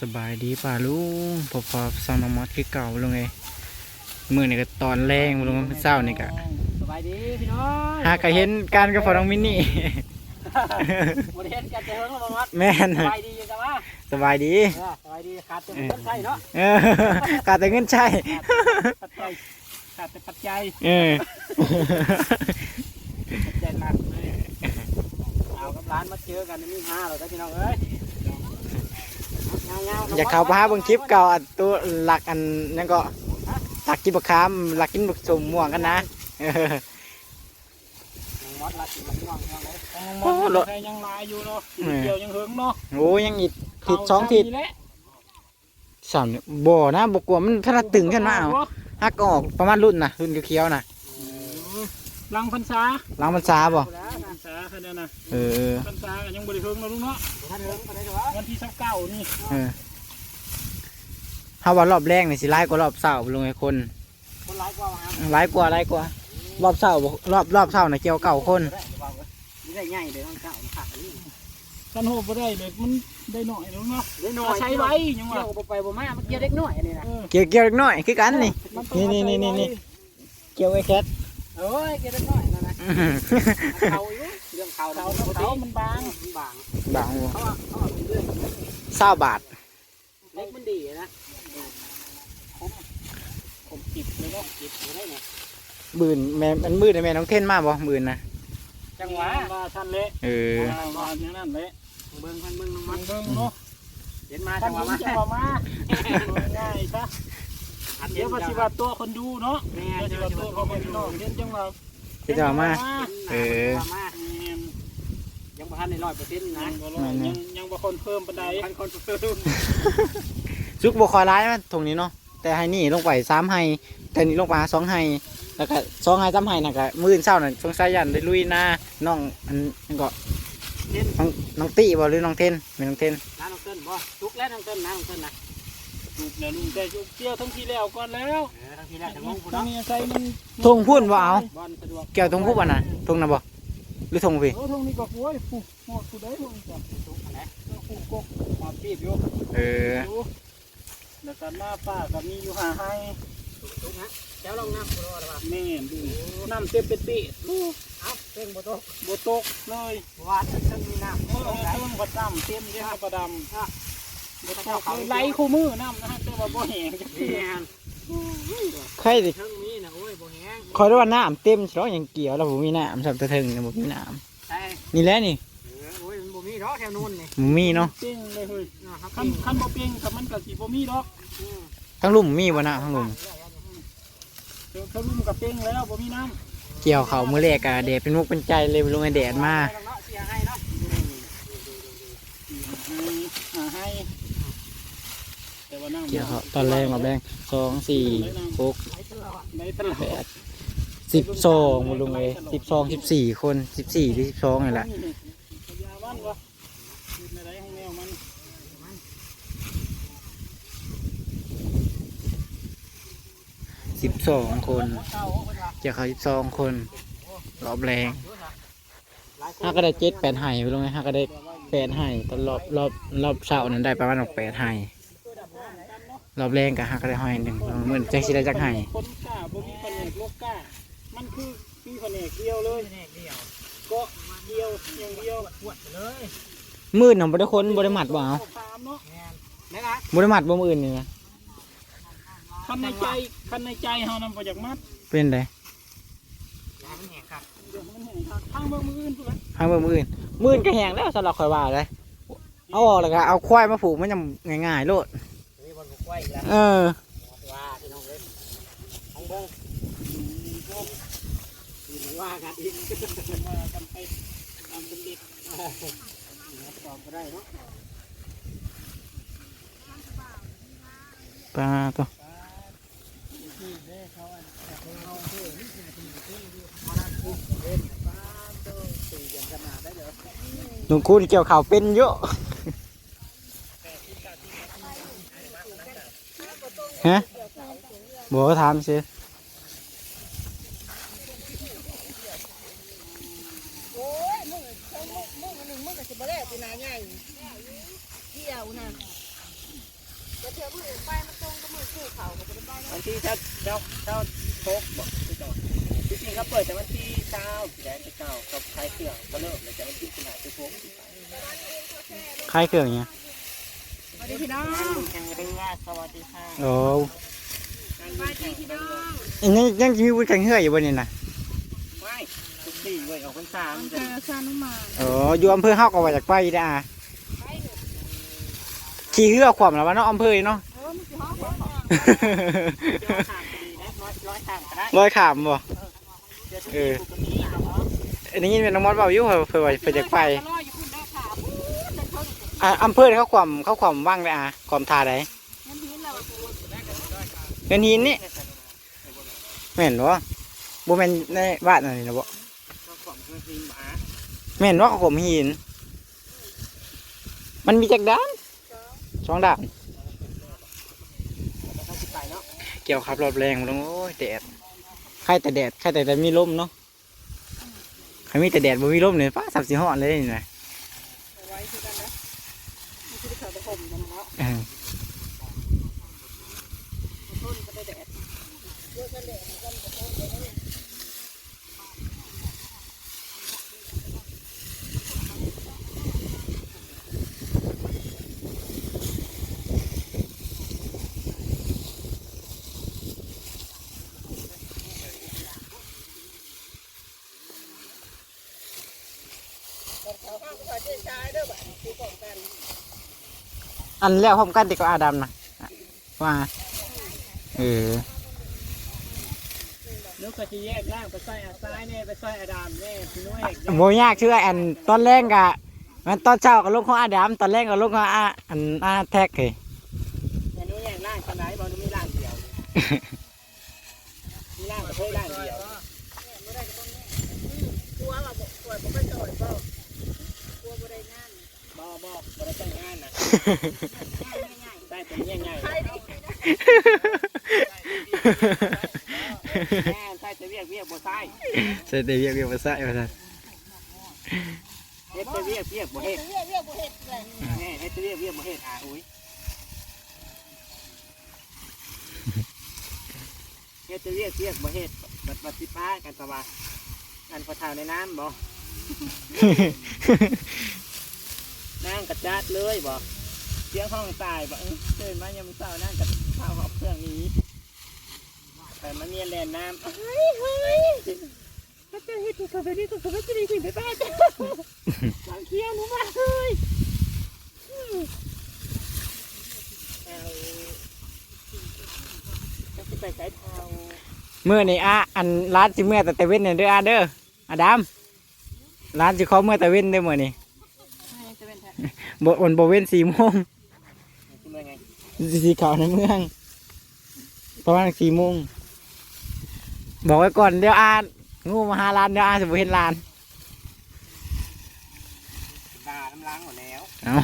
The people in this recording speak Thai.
สบายดีป่าลุงพอพอซองน้องมอสคือเก่าลงไงมือนี่ก็ตอนแรงลงมันเศร้านี่ก็สบายดีพี่น้องหากก็เห็นการกับพอน้องมินนี่บริเวณการเจริญของวัดแม่นสบายดีอยู่จ้ะวะสบายดีเออสบายดีขาดแต่เงินใช่เนาะเออขาดแต่เงินใช่ปัจจัยขาดแต่ปัจจัยเออปัจจัยหนักเลยเอากับร้านมาเจอกันนี่ห้าเราได้พี่น้องเอ้ยงๆๆ อยากเข้าไปหาเบิ่งคลิปเก่าอันตัวหลักอันนั่นก็หลักกินบักคามหลักกินบักสมม่วงกันนะเออน้องมอสรักกินมันง่วงง่วงเลยโอ้โหใครยังลายอยู่เนาะเกี่ยวยังหึงเนาะโอ้ยังอีกทิศสองทิศเาเท่านี้แหละสามเนี่ยบ่นะบ่กลัวมันถ้าตึงขึ้นมาเอาฮักก็ออกประมาณรุ่นน่ะรุ่นเขียวๆน่ะลังพรรษาล้างมันซาบ่พรรษาแค่นั้นนะเออพรรษาก็ยังบริเทิงนะลุงเนาะวันที่สิบเก้านี่เออถ้าว่ารอบแรกนี่สิร้ายกว่ารอบเสาร์ลงไอ้คนคนร้ายกว่าครับร้ายกว่าร้ายกว่ารอบเสาร์บ่รอบรอบเสาร์น่ะเกี่ยวเก่าคนนี่ได้ง่ายเดี๋ยวต้องเก่าขาดกันโหบ่ได้เลยมันได้หน่อยลุงเนาะได้หน่อยใช้ไว้ยังว่าบ่ไปบ่มามันเกี่ยวเล็กน้อยอันนี้นะเกี่ยวเกี่ยวเล็กน้อยคือกันนี่นี่นี่นี่นี่เกี่ยวไอ้แคทเอ้ยเกี่ยวเล็กน้อยนั่นนะอื้อหือเขาอยู่เรื่องเขาเขาเขามันบางมันบางบางบ่เขาเอาเขาเอาเป็นเรื่องเศร้าบาทเล็กมันดีนะผมผมจิบเลยเนาะจิบอยู่ได้เนี่ยบืนแม่มันมืดแม่น้องเท่นมาบ่บืนนะจังหวะว่าท่านเละเออว่าอย่างนั้นเละเบิ่งพันเบิ่งน้ำมันเบิ่งเนาะเห็นมาจัท่านงหวะผมมาจะมามาง่ายซะเดี๋ยวปฏิบัติตัวคนดูเนาะแม่ปฏิเดี๋ยวบัติจะตัวตัวเขาเขาคไปนนดูอกเช่นจังหวะคือจะเอามาเออยัง บ่ทันในร้อยเปอร์เซ็นต์นะยังยังบางคนเพิ่มปันไดพันคนเพิ่มซุกบ่คอยร้ายมันตรงนี้เนาะแต่ให้นี่ลงไปสามให้แต่นี่ลงไปหาสองให้แล้วก็สองให้สามให้น่ะก็มื้ออนเช้าน่ะสงสัยยันได้ลุยหน้าน้องอันนั่นก็เล่นน้องน้องตี้บ่หรือน้องเท่นเป็นน้องเท่นน้าน้องเต้นบ่ทุกแล้วน้องเต้นน้าน้องเต้นนะลูกแล้วลุงแต่ยุกเกี่ยวทั้งทีแล้วก่อนแล้วเออทั้งทีแรกจะงงกูทั้งเนาะนี้ใส่มันทงพุ่นบ่เอาบอลสะดวกเกี่ยวทงพุ่นบ่น่ะทงน่ะบ่ หรือทงพี่โอ้ทงนี้ก็กล้วยปุ๊บหมดกูได้ลงจับทุกอันไหนปุ๊บกกมาปีบอยู่เออดูแล้วก็หน้าป้าก็มีอยู่หาให้ทุกนะเจ้าลองน้ำกูรอดป่ะแม่ดูน้ำเต็มเป็ดเป็ดเอ้าเต้นบ่ตกบตกเลยว่าเต้นมีน้ำเอตอกไหนเครื่องประดำเต็มเยอะประดำอะบตกเลยไหลคู่มือน้ำนะฮะแต่ว่าบ่แห้งจังนี่ซี่แม่น ใครสิเทิงนี้นะโอ้ยบ่แห้งคอยได้ว่าน้ำเต็มสิเนาะยังเกี่ยวแล้วบ่มีน้ำสำหรับตะเทิงเนี่ยบ่มีน้ใช่ำนี่แหละนี่เออโอ้ยมันบ่มีดอกแถวนู้นนี่บ่มีเนาะเป้งเลยเฮ้ยนะครับคันคันบ่เป้งกับมันก็สิบ่มีดอกทั้งลุ่มมีบ่นะทั้งลุ่มเดี๋ยวเขาลุ่มกับเป้งแล้วบ่มีน้เกี่ยวเขามื้อแรกอะแดดเป็นมุกเป็นใจเลยลงไอแดดมา เสียให้เนาะำหาให้แต่ว่าน้ำ เกี่ยวเขาตอนแรกมาแบงสองสี่หกแปดสิบสองมาลงเลยสิบสองสิบสี่คนสิบสี่หรือสิบสองนี่แหละสิบสองคนเกี่ยวเขาสิบสองคนรอบแรงห้าก็ได้เจ็ดแปดไห่ไปลงไงห้าก็ได้แปดไห่ตอนรอบรอบรอบเช้านั้นได้ประมาณแปดไห่ รอบแรงกับห้าก็ได้ไห่หนึ่งเหมือนแจ็คสิได้จักไห่คนกล้าบ่มีแผนกโลกกล้ามันคือมีแผนกเดียวเลยแน่เดียวก็เดียวอย่างเดียวปวดเลยมืดหน่ะบ่ได้คนบ่ได้หมัดบ่เอาถามเนาะแม่นแม่นะบ่ได้หมัดบ่มืออื่นนี่นะคันในใจคันในใจเฮานำไปจากมัดเป็นไดยามันแห้งครับเดี๋ยวมันเห็นทางทางเมืองมืออื่นพุ่นแหละทางเบิ่งมืออื่นมืออื่นก็แห้งแล้วสำหรับข่อยว่าเลยเอาออกแล้วก็เอาควายมาผูกมันจะง่ายๆโลดนี่บอลบุก ไว้อีกแล้วเออว่าพี่น้องเลยของเบิ้งที่มาว่ากันอีกมากันไปตามเป็นเด็กตอบก็ได้เนาะปลาตัวหนุ่มคุณเกี่ยวข่าวเป็นเยอะฮะบอกก็ถามสิ โอ้ยมึงมึงมึงมึงอันหนึ่งมึงก็สิบ่ได้ ปีนาใหญ่เที่ยวนะวันที่เจ้าเจ้าเจ้าโชคบอกที่จังหวัดที่จริงเขาเปิดแต่วันที่เก้าสี่แดนที่เก้าเขาใช้เครื่องเขาเริ่มเลยแต่วันที่สิบห้าที่โชคคล้ายเครื่องเนี่ยส วัสดีพี่น้องแข่งเรือสวัสดีค่ะโอ้สวัสดีพี่น้องอันนี้ยังจะมีวุ้นแข่งเหืออยู่บนนี่นะไม่ทุกสี่เว้ยออกพรรษาอำเภอซานุมานโอ้อยู่อำเภอเฮาก็ว่าจากไปได้อะขี่เหือขวามแล้ววะเนาะอำเภอเนาะเออมันสิฮ้องของเดี๋ยวถามดีนะร้อยร้อยถามก็ได้ร้อยขามบ่เดี๋ยวทุกสี่ปกติเนาะอันนี้ยินเป็นน้องมอสเบาอยู่เพิ่นว่าเพิ่นจากไปลอยอยู่คุณได้ค่ะพูดจะชน อะอำเภอเขาขวามเขาขวามว่างเลยอะขวามทาได้เรเงินหินนี่แม่นบ่บ่แม่นในบ้านนั่นนี่นะบ่ก็ขอมเพื่อนจริงหมาแม่นว่าเขาขวามหิน มันมีจักด้านสองด้านเกี่ยวครับรอบแรงมาลงโอ้ยแดดใครแต่แดดใครแต่แต่มีลมเนาะใครมีแต่แดดบ่มีลมเนี่ยป้าสับสีห่อนเลยนี่นะ ไว้ที่กันนะมันคือเขาจะห่มกันเนาะเออต้นก็ได้แดด อันแล้วพร้อมกันติดกับอาดัมนะว่าเออนึกก็จะแยกร่างไปใส่อาซ้ายเนี่ยไปใส่อาดามเนี่ยพี่นุ้ยโมยากชื่ออันตอนแรกกะมันตอนเช้าก็ลงของอาดัมตอนแรกก็ลงของอาอันอาแท็กเลยพี่นุ้ยแยกร่างคนไหนบอกนุ้ยมีร่างเดียวมีร่างกับเพื่อร่างเดียว กลัวว่าบ่กลัวบ่ไปจอยบ่กลัวบ่ได้งาน บ่บ่บ่ได้แต่งงานนะง่ายได้เป็นใหญ่ๆๆใครแม่ดีใส่แต่เวียกเวียกบ่ใส่ใส่แต่เวียกเวียกมาใส่มาใส่เฮ็ดแต่เวียกเวียกบ่เฮ็ดเรียกเรียกบ่เฮ็ดเลยแม่เฮ็ดแต่เวียกเวียกบ่เฮ็ดอะอุ้ยเฮ็ดแต่เวียกเวียกบ่เฮ็ดบัดบัดสิป้ากันตะว่าอันพอเท่าในน้ำบ่นั่งกระ จัดเลยบ่เสียงห้องตายบ่เออตื่นมายังมื้อเช้านั่งกระข้าวหอบเครื่องนี้แต่มันเมียแลนน้ำเฮ้ยเฮ้ยถ้าเจะเฮ็ดถูกกับนี้ถูกกับจะได้ถึงไปบ้านจ้ะหลังเคียหนูมาเลยเอาจะไปสายเทาเมื่อนี่อาอันร้านสิเมื่อแต่แต่เว้นเนี่ยเด้ออาเด้ออาดัมร้านสิเขาเมื่อแต่เว้นเด้อเมื่อนี่ ให้จะเป็นแท้ บ่วันบ่เว้นสี่โมงที่เมื่อไงสีขาวในเมือง ประมาณสี่โมง บอกไว้ก่อนเดี๋ยวอางูมาหาร้านเดี๋ยวอาจะบ่เห็นร้านด่าน้ำล้างหมดแล้วเอา